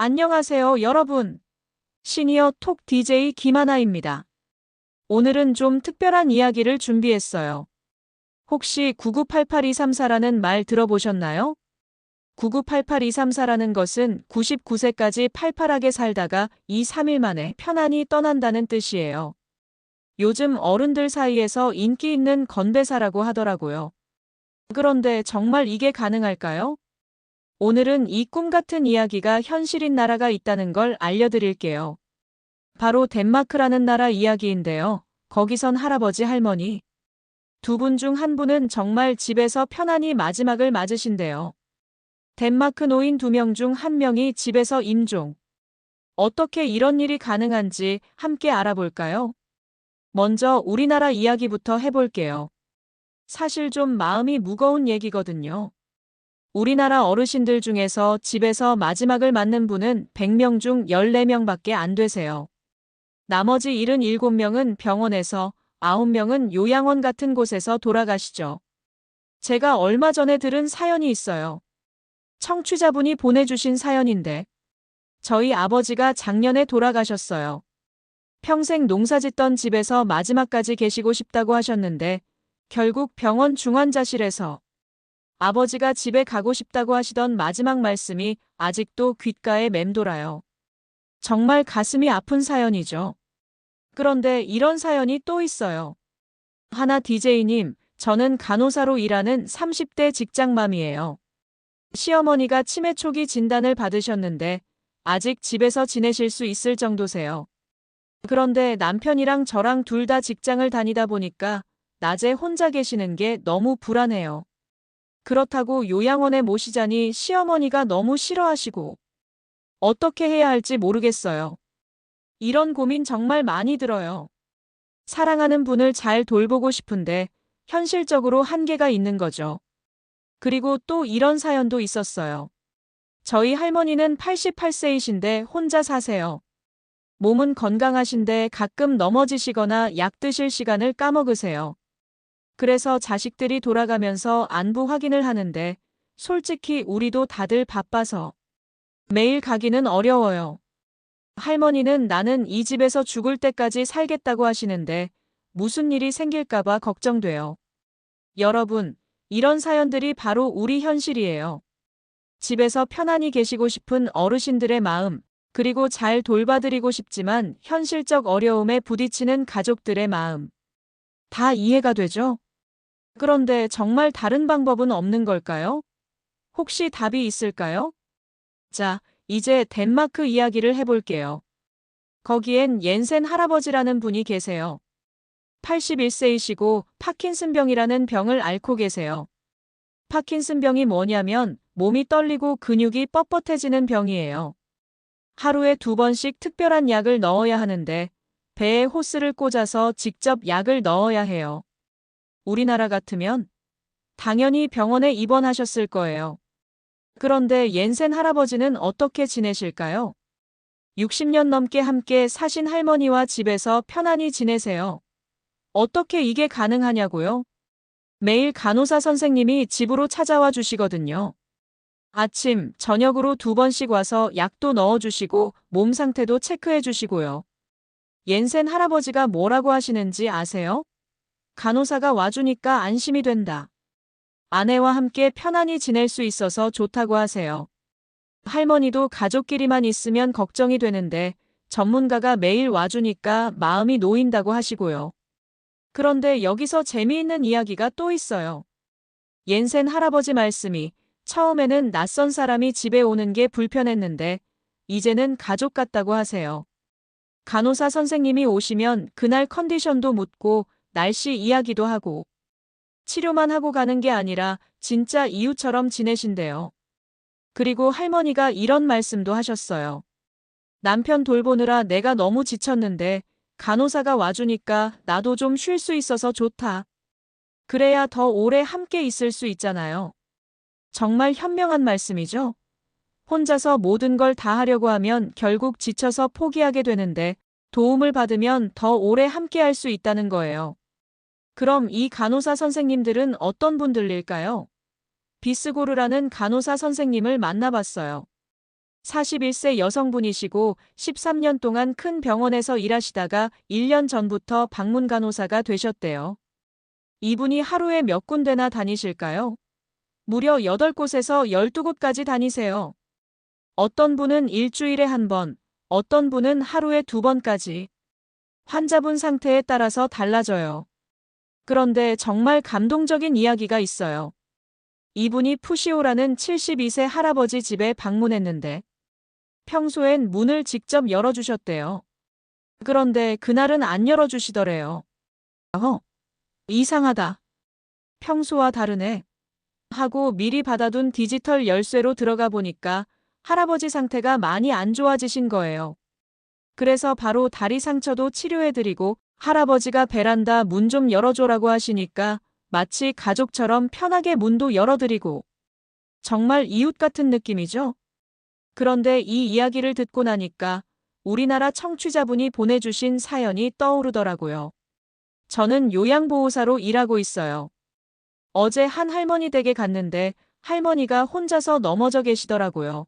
안녕하세요, 여러분. 시니어 톡 DJ 김하나입니다. 오늘은 좀 특별한 이야기를 준비했어요. 혹시 9988-234라는 말 들어보셨나요? 9988-234라는 것은 99세까지 팔팔하게 살다가 2, 3일 만에 편안히 떠난다는 뜻이에요. 요즘 어른들 사이에서 인기 있는 건배사라고 하더라고요. 그런데 정말 이게 가능할까요? 오늘은 이 꿈 같은 이야기가 현실인 나라가 있다는 걸 알려드릴게요. 바로 덴마크라는 나라 이야기인데요. 거기선 할아버지 할머니. 두 분 중 한 분은 정말 집에서 편안히 마지막을 맞으신대요. 덴마크 노인 두 명 중 한 명이 집에서 임종. 어떻게 이런 일이 가능한지 함께 알아볼까요? 먼저 우리나라 이야기부터 해볼게요. 사실 좀 마음이 무거운 얘기거든요. 우리나라 어르신들 중에서 집에서 마지막을 맞는 분은 100명 중 14명밖에 안 되세요. 나머지 77명은 병원에서, 9명은 요양원 같은 곳에서 돌아가시죠. 제가 얼마 전에 들은 사연이 있어요. 청취자분이 보내주신 사연인데, 저희 아버지가 작년에 돌아가셨어요. 평생 농사 짓던 집에서 마지막까지 계시고 싶다고 하셨는데, 결국 병원 중환자실에서 아버지가 집에 가고 싶다고 하시던 마지막 말씀이 아직도 귓가에 맴돌아요. 정말 가슴이 아픈 사연이죠. 그런데 이런 사연이 또 있어요. 하나 DJ님, 저는 간호사로 일하는 30대 직장맘이에요. 시어머니가 치매 초기 진단을 받으셨는데 아직 집에서 지내실 수 있을 정도세요. 그런데 남편이랑 저랑 둘 다 직장을 다니다 보니까 낮에 혼자 계시는 게 너무 불안해요. 그렇다고 요양원에 모시자니 시어머니가 너무 싫어하시고 어떻게 해야 할지 모르겠어요. 이런 고민 정말 많이 들어요. 사랑하는 분을 잘 돌보고 싶은데 현실적으로 한계가 있는 거죠. 그리고 또 이런 사연도 있었어요. 저희 할머니는 88세이신데 혼자 사세요. 몸은 건강하신데 가끔 넘어지시거나 약 드실 시간을 까먹으세요. 그래서 자식들이 돌아가면서 안부 확인을 하는데 솔직히 우리도 다들 바빠서 매일 가기는 어려워요. 할머니는 나는 이 집에서 죽을 때까지 살겠다고 하시는데 무슨 일이 생길까봐 걱정돼요. 여러분, 이런 사연들이 바로 우리 현실이에요. 집에서 편안히 계시고 싶은 어르신들의 마음, 그리고 잘 돌봐드리고 싶지만 현실적 어려움에 부딪히는 가족들의 마음. 다 이해가 되죠? 그런데 정말 다른 방법은 없는 걸까요? 혹시 답이 있을까요? 자, 이제 덴마크 이야기를 해볼게요. 거기엔 옌센 할아버지라는 분이 계세요. 81세이시고 파킨슨병이라는 병을 앓고 계세요. 파킨슨병이 뭐냐면 몸이 떨리고 근육이 뻣뻣해지는 병이에요. 하루에 두 번씩 특별한 약을 넣어야 하는데 배에 호스를 꽂아서 직접 약을 넣어야 해요. 우리나라 같으면 당연히 병원에 입원하셨을 거예요. 그런데 옌센 할아버지는 어떻게 지내실까요? 60년 넘게 함께 사신 할머니와 집에서 편안히 지내세요. 어떻게 이게 가능하냐고요? 매일 간호사 선생님이 집으로 찾아와 주시거든요. 아침, 저녁으로 두 번씩 와서 약도 넣어주시고 몸 상태도 체크해 주시고요. 옌센 할아버지가 뭐라고 하시는지 아세요? 간호사가 와주니까 안심이 된다. 아내와 함께 편안히 지낼 수 있어서 좋다고 하세요. 할머니도 가족끼리만 있으면 걱정이 되는데 전문가가 매일 와주니까 마음이 놓인다고 하시고요. 그런데 여기서 재미있는 이야기가 또 있어요. 옌센 할아버지 말씀이 처음에는 낯선 사람이 집에 오는 게 불편했는데 이제는 가족 같다고 하세요. 간호사 선생님이 오시면 그날 컨디션도 묻고 날씨 이야기도 하고 치료만 하고 가는 게 아니라 진짜 이웃처럼 지내신대요. 그리고 할머니가 이런 말씀도 하셨어요. 남편 돌보느라 내가 너무 지쳤는데 간호사가 와주니까 나도 좀 쉴 수 있어서 좋다. 그래야 더 오래 함께 있을 수 있잖아요. 정말 현명한 말씀이죠? 혼자서 모든 걸 다 하려고 하면 결국 지쳐서 포기하게 되는데 도움을 받으면 더 오래 함께 할 수 있다는 거예요. 그럼 이 간호사 선생님들은 어떤 분들일까요? 비스고르라는 간호사 선생님을 만나봤어요. 41세 여성분이시고 13년 동안 큰 병원에서 일하시다가 1년 전부터 방문 간호사가 되셨대요. 이분이 하루에 몇 군데나 다니실까요? 무려 8곳에서 12곳까지 다니세요. 어떤 분은 일주일에 한 번, 어떤 분은 하루에 두 번까지. 환자분 상태에 따라서 달라져요. 그런데 정말 감동적인 이야기가 있어요. 이분이 푸시오라는 72세 할아버지 집에 방문했는데 평소엔 문을 직접 열어주셨대요. 그런데 그날은 안 열어주시더래요. 어, 이상하다. 평소와 다르네. 하고 미리 받아둔 디지털 열쇠로 들어가 보니까 할아버지 상태가 많이 안 좋아지신 거예요. 그래서 바로 다리 상처도 치료해드리고 할아버지가 베란다 문 좀 열어줘라고 하시니까 마치 가족처럼 편하게 문도 열어드리고 정말 이웃 같은 느낌이죠? 그런데 이 이야기를 듣고 나니까 우리나라 청취자분이 보내주신 사연이 떠오르더라고요. 저는 요양보호사로 일하고 있어요. 어제 한 할머니 댁에 갔는데 할머니가 혼자서 넘어져 계시더라고요.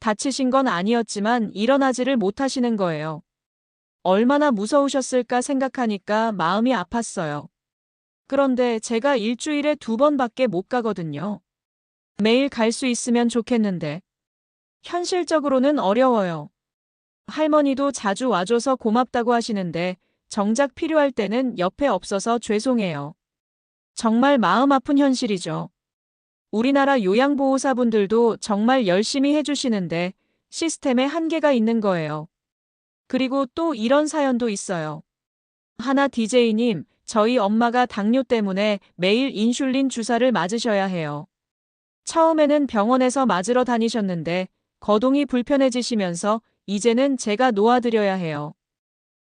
다치신 건 아니었지만 일어나지를 못하시는 거예요. 얼마나 무서우셨을까 생각하니까 마음이 아팠어요. 그런데 제가 일주일에 두 번밖에 못 가거든요. 매일 갈 수 있으면 좋겠는데. 현실적으로는 어려워요. 할머니도 자주 와줘서 고맙다고 하시는데 정작 필요할 때는 옆에 없어서 죄송해요. 정말 마음 아픈 현실이죠. 우리나라 요양보호사분들도 정말 열심히 해주시는데 시스템에 한계가 있는 거예요. 그리고 또 이런 사연도 있어요. 하나 DJ님, 저희 엄마가 당뇨 때문에 매일 인슐린 주사를 맞으셔야 해요. 처음에는 병원에서 맞으러 다니셨는데 거동이 불편해지시면서 이제는 제가 놓아드려야 해요.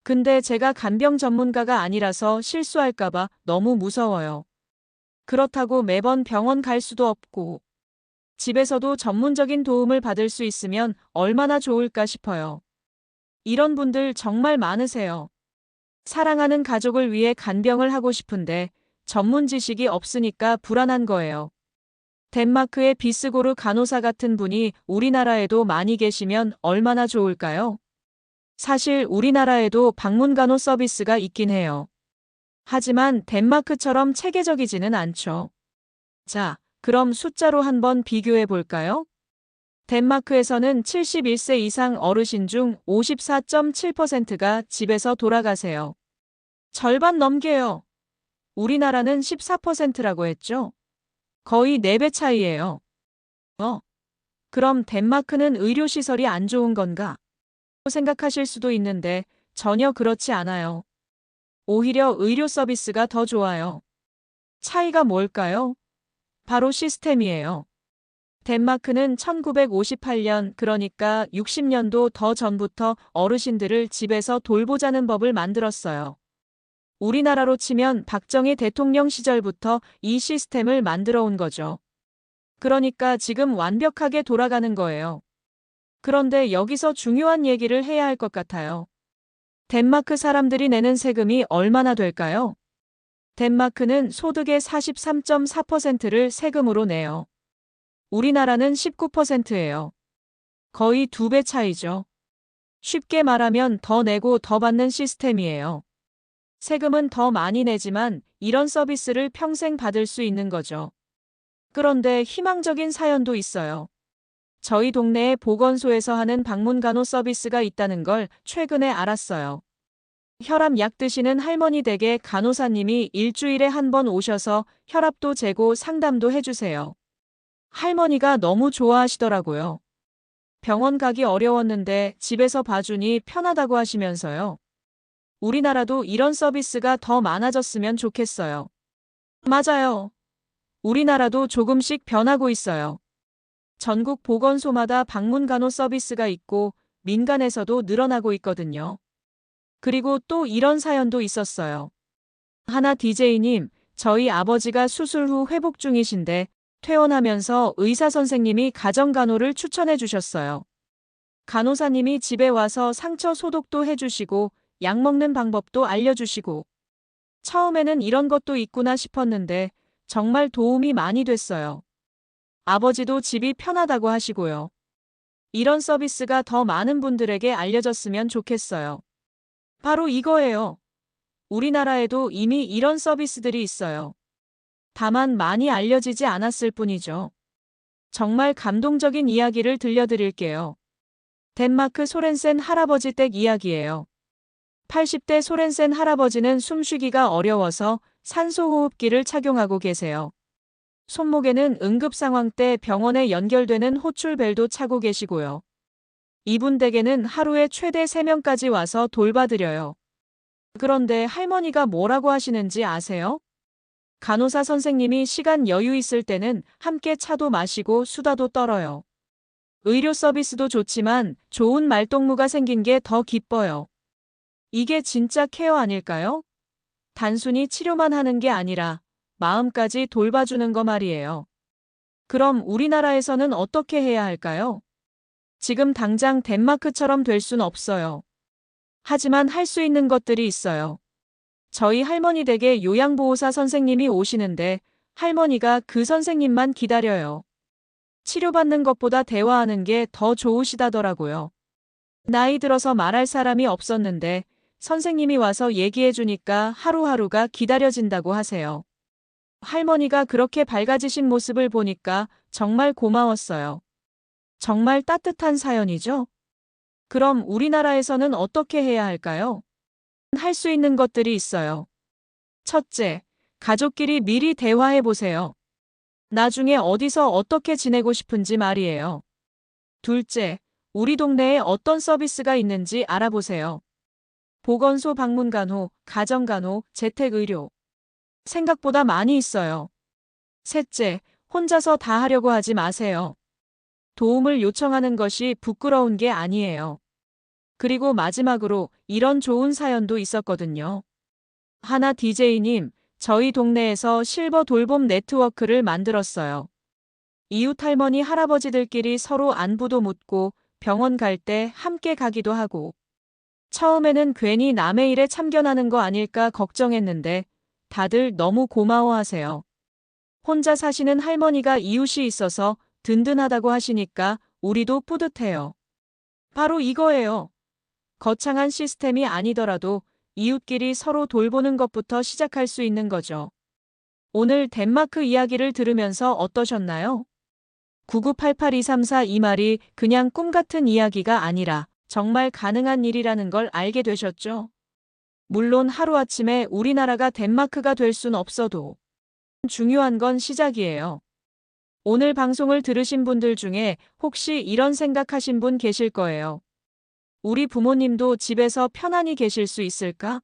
근데 제가 간병 전문가가 아니라서 실수할까봐 너무 무서워요. 그렇다고 매번 병원 갈 수도 없고 집에서도 전문적인 도움을 받을 수 있으면 얼마나 좋을까 싶어요. 이런 분들 정말 많으세요. 사랑하는 가족을 위해 간병을 하고 싶은데 전문 지식이 없으니까 불안한 거예요. 덴마크의 비스고르 간호사 같은 분이 우리나라에도 많이 계시면 얼마나 좋을까요? 사실 우리나라에도 방문 간호 서비스가 있긴 해요. 하지만 덴마크처럼 체계적이지는 않죠. 자, 그럼 숫자로 한번 비교해 볼까요? 덴마크에서는 71세 이상 어르신 중 54.7%가 집에서 돌아가세요. 절반 넘게요. 우리나라는 14%라고 했죠. 거의 4배 차이예요. 어? 그럼 덴마크는 의료시설이 안 좋은 건가? 생각하실 수도 있는데 전혀 그렇지 않아요. 오히려 의료 서비스가 더 좋아요. 차이가 뭘까요? 바로 시스템이에요. 덴마크는 1958년 그러니까 60년도 더 전부터 어르신들을 집에서 돌보자는 법을 만들었어요. 우리나라로 치면 박정희 대통령 시절부터 이 시스템을 만들어 온 거죠. 그러니까 지금 완벽하게 돌아가는 거예요. 그런데 여기서 중요한 얘기를 해야 할 것 같아요. 덴마크 사람들이 내는 세금이 얼마나 될까요? 덴마크는 소득의 43.4%를 세금으로 내요. 우리나라는 19%예요. 거의 두 배 차이죠. 쉽게 말하면 더 내고 더 받는 시스템이에요. 세금은 더 많이 내지만 이런 서비스를 평생 받을 수 있는 거죠. 그런데 희망적인 사연도 있어요. 저희 동네에 보건소에서 하는 방문 간호 서비스가 있다는 걸 최근에 알았어요. 혈압 약 드시는 할머니 댁에 간호사님이 일주일에 한 번 오셔서 혈압도 재고 상담도 해주세요. 할머니가 너무 좋아하시더라고요. 병원 가기 어려웠는데 집에서 봐주니 편하다고 하시면서요. 우리나라도 이런 서비스가 더 많아졌으면 좋겠어요. 맞아요. 우리나라도 조금씩 변하고 있어요. 전국 보건소마다 방문 간호 서비스가 있고 민간에서도 늘어나고 있거든요. 그리고 또 이런 사연도 있었어요. 하나 DJ님, 저희 아버지가 수술 후 회복 중이신데 퇴원하면서 의사 선생님이 가정간호를 추천해 주셨어요. 간호사님이 집에 와서 상처 소독도 해주시고 약 먹는 방법도 알려주시고 처음에는 이런 것도 있구나 싶었는데 정말 도움이 많이 됐어요. 아버지도 집이 편하다고 하시고요. 이런 서비스가 더 많은 분들에게 알려졌으면 좋겠어요. 바로 이거예요. 우리나라에도 이미 이런 서비스들이 있어요. 다만 많이 알려지지 않았을 뿐이죠. 정말 감동적인 이야기를 들려드릴게요. 덴마크 소렌센 할아버지 댁 이야기예요. 80대 소렌센 할아버지는 숨쉬기가 어려워서 산소호흡기를 착용하고 계세요. 손목에는 응급 상황 때 병원에 연결되는 호출벨도 차고 계시고요. 이분 댁에는 하루에 최대 3명까지 와서 돌봐드려요. 그런데 할머니가 뭐라고 하시는지 아세요? 간호사 선생님이 시간 여유 있을 때는 함께 차도 마시고 수다도 떨어요. 의료 서비스도 좋지만 좋은 말동무가 생긴 게 더 기뻐요. 이게 진짜 케어 아닐까요? 단순히 치료만 하는 게 아니라 마음까지 돌봐주는 거 말이에요. 그럼 우리나라에서는 어떻게 해야 할까요? 지금 당장 덴마크처럼 될 순 없어요. 하지만 할 수 있는 것들이 있어요. 저희 할머니 댁에 요양보호사 선생님이 오시는데 할머니가 그 선생님만 기다려요. 치료받는 것보다 대화하는 게 더 좋으시다더라고요. 나이 들어서 말할 사람이 없었는데 선생님이 와서 얘기해 주니까 하루하루가 기다려진다고 하세요. 할머니가 그렇게 밝아지신 모습을 보니까 정말 고마웠어요. 정말 따뜻한 사연이죠? 그럼 우리나라에서는 어떻게 해야 할까요? 할 수 있는 것들이 있어요. 첫째, 가족끼리 미리 대화해 보세요. 나중에 어디서 어떻게 지내고 싶은지 말이에요. 둘째, 우리 동네에 어떤 서비스가 있는지 알아보세요. 보건소 방문 간호, 가정 간호, 재택 의료. 생각보다 많이 있어요. 셋째, 혼자서 다 하려고 하지 마세요. 도움을 요청하는 것이 부끄러운 게 아니에요. 그리고 마지막으로 이런 좋은 사연도 있었거든요. 하나 DJ님, 저희 동네에서 실버 돌봄 네트워크를 만들었어요. 이웃 할머니 할아버지들끼리 서로 안부도 묻고 병원 갈 때 함께 가기도 하고 처음에는 괜히 남의 일에 참견하는 거 아닐까 걱정했는데 다들 너무 고마워하세요. 혼자 사시는 할머니가 이웃이 있어서 든든하다고 하시니까 우리도 뿌듯해요. 바로 이거예요. 거창한 시스템이 아니더라도 이웃끼리 서로 돌보는 것부터 시작할 수 있는 거죠. 오늘 덴마크 이야기를 들으면서 어떠셨나요? 9988234 이 말이 그냥 꿈 같은 이야기가 아니라 정말 가능한 일이라는 걸 알게 되셨죠? 물론 하루아침에 우리나라가 덴마크가 될 순 없어도 중요한 건 시작이에요. 오늘 방송을 들으신 분들 중에 혹시 이런 생각하신 분 계실 거예요. 우리 부모님도 집에서 편안히 계실 수 있을까?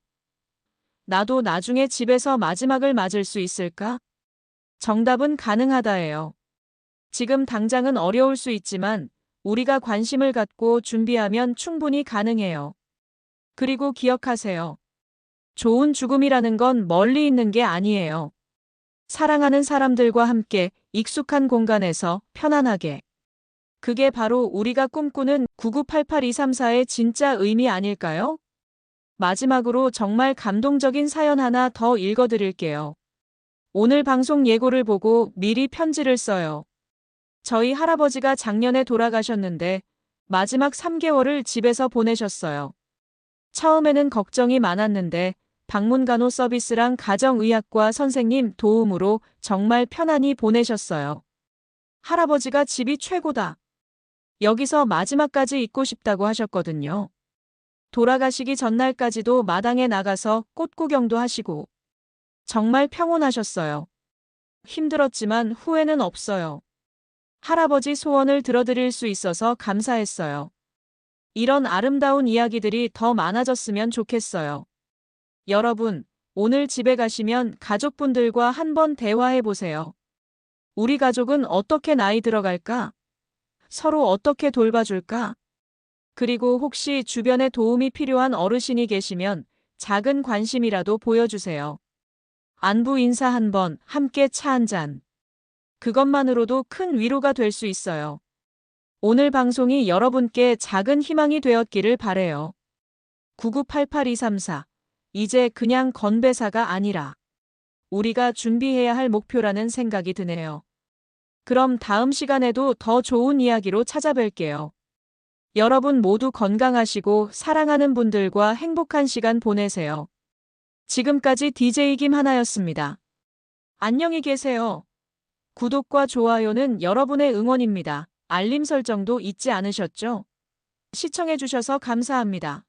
나도 나중에 집에서 마지막을 맞을 수 있을까? 정답은 가능하다예요. 지금 당장은 어려울 수 있지만 우리가 관심을 갖고 준비하면 충분히 가능해요. 그리고 기억하세요. 좋은 죽음이라는 건 멀리 있는 게 아니에요. 사랑하는 사람들과 함께 익숙한 공간에서 편안하게. 그게 바로 우리가 꿈꾸는 9988234의 진짜 의미 아닐까요? 마지막으로 정말 감동적인 사연 하나 더 읽어드릴게요. 오늘 방송 예고를 보고 미리 편지를 써요. 저희 할아버지가 작년에 돌아가셨는데 마지막 3개월을 집에서 보내셨어요. 처음에는 걱정이 많았는데 방문간호 서비스랑 가정의학과 선생님 도움으로 정말 편안히 보내셨어요. 할아버지가 집이 최고다. 여기서 마지막까지 있고 싶다고 하셨거든요. 돌아가시기 전날까지도 마당에 나가서 꽃 구경도 하시고 정말 평온하셨어요. 힘들었지만 후회는 없어요. 할아버지 소원을 들어드릴 수 있어서 감사했어요. 이런 아름다운 이야기들이 더 많아졌으면 좋겠어요. 여러분, 오늘 집에 가시면 가족분들과 한번 대화해 보세요. 우리 가족은 어떻게 나이 들어갈까? 서로 어떻게 돌봐줄까? 그리고 혹시 주변에 도움이 필요한 어르신이 계시면 작은 관심이라도 보여주세요. 안부 인사 한 번, 함께 차 한 잔. 그것만으로도 큰 위로가 될 수 있어요. 오늘 방송이 여러분께 작은 희망이 되었기를 바래요. 9988-234 이제 그냥 건배사가 아니라 우리가 준비해야 할 목표라는 생각이 드네요. 그럼 다음 시간에도 더 좋은 이야기로 찾아뵐게요. 여러분 모두 건강하시고 사랑하는 분들과 행복한 시간 보내세요. 지금까지 DJ 김하나였습니다. 안녕히 계세요. 구독과 좋아요는 여러분의 응원입니다. 알림 설정도 잊지 않으셨죠? 시청해주셔서 감사합니다.